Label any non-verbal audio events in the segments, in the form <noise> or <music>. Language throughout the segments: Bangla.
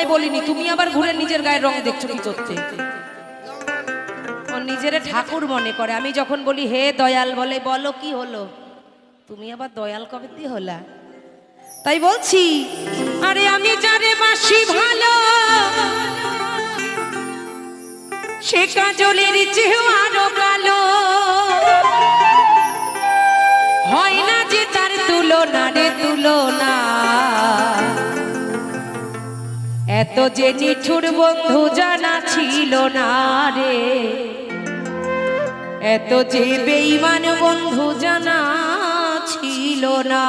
তোমায় বলিনি, তুমি আবার ঘুরে নিজের গায়ের রং দেখছ কি করতে নিজের ঠাকুর মনে করে। আমি যখন বলি, হে দয়াল, বলে, বলো কি হলো? তুমি আবার দয়াল কবে দিয়ে হলা? তাই বলছি, আরে আমি যারে বাসি ভালো, সে কাজলের চেয়েও আরও এত যে নিঠুর বন্ধু জানা ছিল না রে। এত যে বেইমান বন্ধু জানা ছিল না।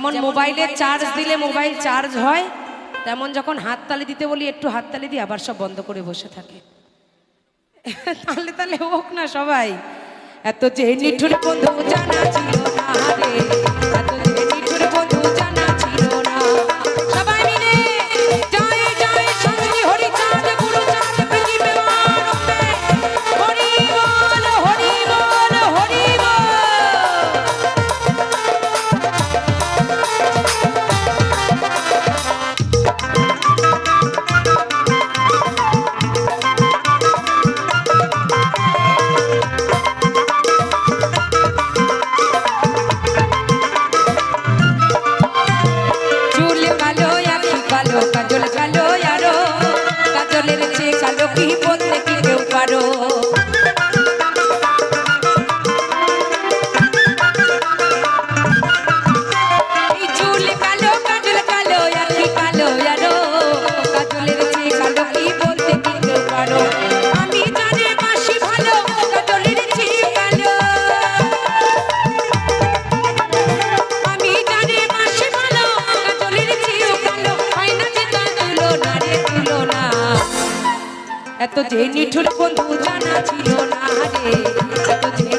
যেমন মোবাইলে চার্জ দিলে মোবাইল চার্জ হয় তেমন যখন হাততালি দিতে বলি একটু হাততালি দিয়ে আবার সব বন্ধ করে বসে থাকে। <laughs> তাহলে তাহলে হোক না সবাই। এত যে নিঠুর বন্ধু জানা ছিল না রে। চেয়ে কালো এত যে নিঠুর বন্ধু জানা ছিল না রে এত যে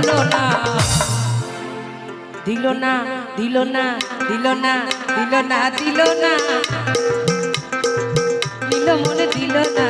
হলো না। দিল না দিল না দিল না দিল না দিল না। দিল মনে দিল না।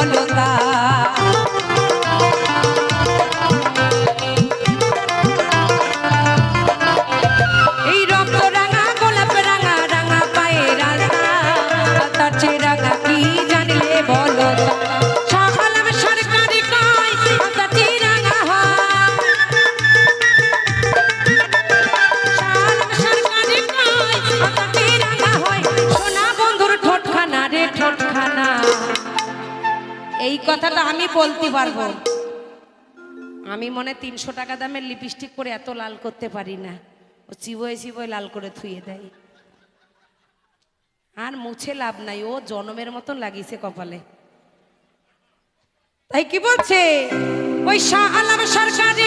solo বলতে পারব। আমি মনে তিনশো টাকা দামের লিপস্টিক করে এত লাল করতে পারি না। ও চিবোয় চিবোয় লাল করে থুয়ে দেয়। আর মুছে লাভ নাই, ও জনমের মতন লাগিয়েছে কপালে। তাই কি বলছে? ওই শাহ আলম সরকারি